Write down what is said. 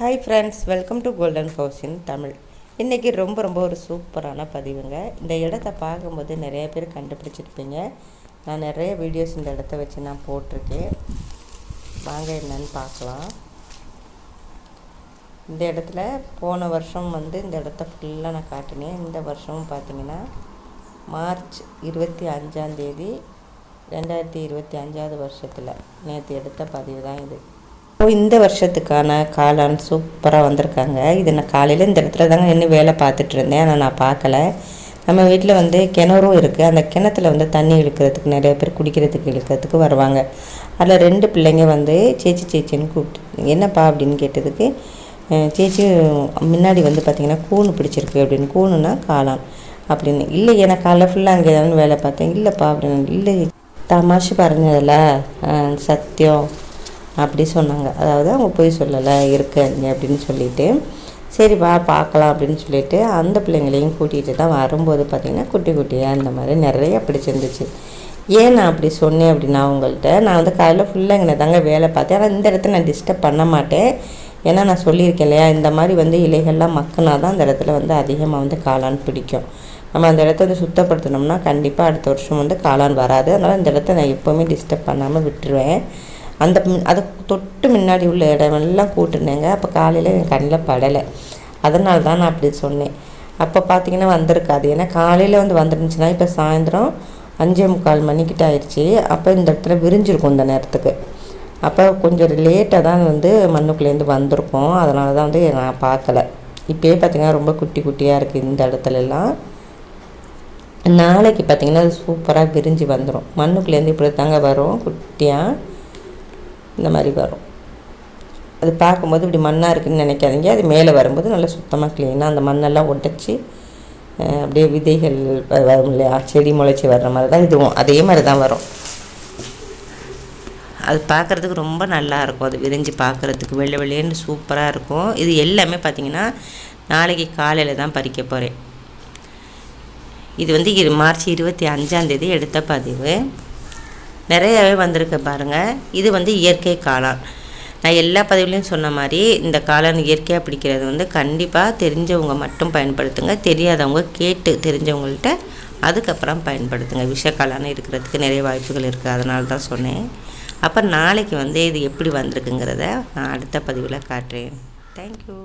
Hi friends welcome to golden house in Tamil இன்றைக்கி ரொம்ப ரொம்ப ஒரு சூப்பரான பதிவுங்க. இந்த இடத்த பார்க்கும்போது நிறைய பேர் கண்டுபிடிச்சிருப்பீங்க. நான் நிறைய வீடியோஸ் இந்த இடத்த வச்சு நான் போட்டிருக்கேன். வாங்க என்னன்னு பார்க்கலாம். இந்த இடத்துல போன வருஷம் வந்து இந்த இடத்த ஃபுல்லாக நான் காட்டினேன். இந்த வருஷமும் பார்த்தீங்கன்னா மார்ச் இருபத்தி அஞ்சாந்தேதி ரெண்டாயிரத்தி இருபத்தி அஞ்சாவது வருஷத்தில் நேற்று எடுத்த பதிவு தான் இது. அப்போது இந்த வருஷத்துக்கான காளான் சூப்பராக வந்திருக்காங்க. இது நான் காலையில் இந்த இடத்துல தாங்க இன்னும் வேலை பார்த்துட்டு இருந்தேன். ஆனால் நான் பார்க்கல. நம்ம வீட்டில் வந்து கிணறும் இருக்குது அந்த கிணத்துல வந்து தண்ணி இழுக்கிறதுக்கு நிறைய பேர் குடிக்கிறதுக்கு இழுக்கிறதுக்கு வருவாங்க. அதில் ரெண்டு பிள்ளைங்க வந்து சேச்சி சேச்சின்னு கூப்பிட்டு என்னப்பா? அப்படின்னு கேட்டதுக்கு சேச்சி முன்னாடி வந்து பார்த்திங்கன்னா கூணு பிடிச்சிருக்கு. அப்படின்னு கூணுன்னா காளான். அப்படின்னு இல்லை எனக்கு காலைல ஃபுல்லாக அங்கே ஏதாவது வேலை பார்த்தேன். இல்லைப்பா அப்படின்னு இல்லை தமாஷு பாருங்கள் சத்தியம் அப்படி சொன்னாங்க. அதாவது அவங்க போய் சொல்லலை இருக்காங்க அப்படின்னு சொல்லிட்டு. சரி வா பார்க்கலாம் அப்படின்னு சொல்லிட்டு அந்த பிள்ளைங்களையும் கூட்டிகிட்டு தான் வரும்போது பார்த்திங்கன்னா குட்டி குட்டியாக அந்த மாதிரி நிறைய பிடிச்சிருந்துச்சு. ஏன் நான் அப்படி சொன்னேன் அப்படின்னா அவங்கள்ட்ட நான் வந்து காலையில் ஃபுல்லாக இங்கே தாங்க வேலை பார்த்தேன். ஆனால் இந்த இடத்த நான் டிஸ்டர்ப் பண்ண மாட்டேன். ஏன்னா நான் சொல்லியிருக்கேன் இல்லையா இந்த மாதிரி வந்து இலைகள்லாம் மக்கினா தான் அந்த இடத்துல வந்து அதிகமாக வந்து காளான் பிடிக்கும். நம்ம அந்த இடத்த வந்து சுத்தப்படுத்தினோம்னா கண்டிப்பாக அடுத்த வருஷம் வந்து காளான் வராது. அதனால் இந்த இடத்த நான் எப்போவுமே டிஸ்டர்ப் பண்ணாமல் விட்டுருவேன். அந்த அதை தொட்டு முன்னாடி உள்ள இடமெல்லாம் கூட்டுனேங்க. அப்போ காலையில் என் கண்ணில் படலை. அதனால தான் நான் அப்படி சொன்னேன். அப்போ பார்த்தீங்கன்னா வந்திருக்காது. ஏன்னா காலையில் வந்து வந்துருந்துச்சுன்னா இப்போ சாயந்தரம் அஞ்சே முக்கால் மணிக்கிட்ட ஆயிடுச்சு. அப்போ இந்த இடத்துல விரிஞ்சிருக்கும் இந்த நேரத்துக்கு. அப்போ கொஞ்சம் லேட்டாக தான் வந்து மண்ணுக்குள்ளேருந்து வந்திருக்கோம். அதனால தான் வந்து நான் பார்க்கல இப்போயே பார்த்திங்கன்னா ரொம்ப குட்டி குட்டியாக இருக்குது இந்த இடத்துலலாம். நாளைக்கு பார்த்திங்கன்னா அது சூப்பராக விரிஞ்சு வந்துடும் மண்ணுக்குள்ளேருந்து இப்படி தாங்க வரும் குட்டியாக இந்த மாதிரி வரும். அது பார்க்கும்போது இப்படி மண்ணாக இருக்குதுன்னு நினைக்காதீங்க. அது மேலே வரும்போது நல்லா சுத்தமாக க்ளீனாக அந்த மண்ணெல்லாம் உடச்சி அப்படியே விதைகள் வரும் இல்லையா? செடி முளைச்சி வர்ற மாதிரி தான் இதுவும் அதே மாதிரி தான் வரும். அது பார்க்குறதுக்கு ரொம்ப நல்லா இருக்கும். அது விரிஞ்சு பார்க்குறதுக்கு வெள்ளை வெள்ளையன்னு சூப்பராக இருக்கும். இது எல்லாமே பார்த்திங்கன்னா நாளைக்கு காலையில் தான் பறிக்க போகிறேன் இது வந்து மார்ச் இருபத்தி அஞ்சாந்தேதி எடுத்த பதிவு. நிறையவே வந்திருக்கு பாருங்கள் இது வந்து இயற்கை காளான். நான் எல்லா பதிவுலையும் சொன்ன மாதிரி இந்த காளான் இயற்கையாக பிடிக்கிறது வந்து கண்டிப்பாக தெரிஞ்சவங்க மட்டும் பயன்படுத்துங்க. தெரியாதவங்க கேட்டு தெரிஞ்சவங்கள்ட்ட அதுக்கப்புறம் பயன்படுத்துங்க. விஷக்காளான் இருக்கிறதுக்கு நிறைய வாய்ப்புகள் இருக்குது அதனால தான் சொன்னேன். அப்போ நாளைக்கு வந்து இது எப்படி வந்திருக்குங்கிறத நான் அடுத்த பதிவில் காட்டுறேன். தேங்க்யூ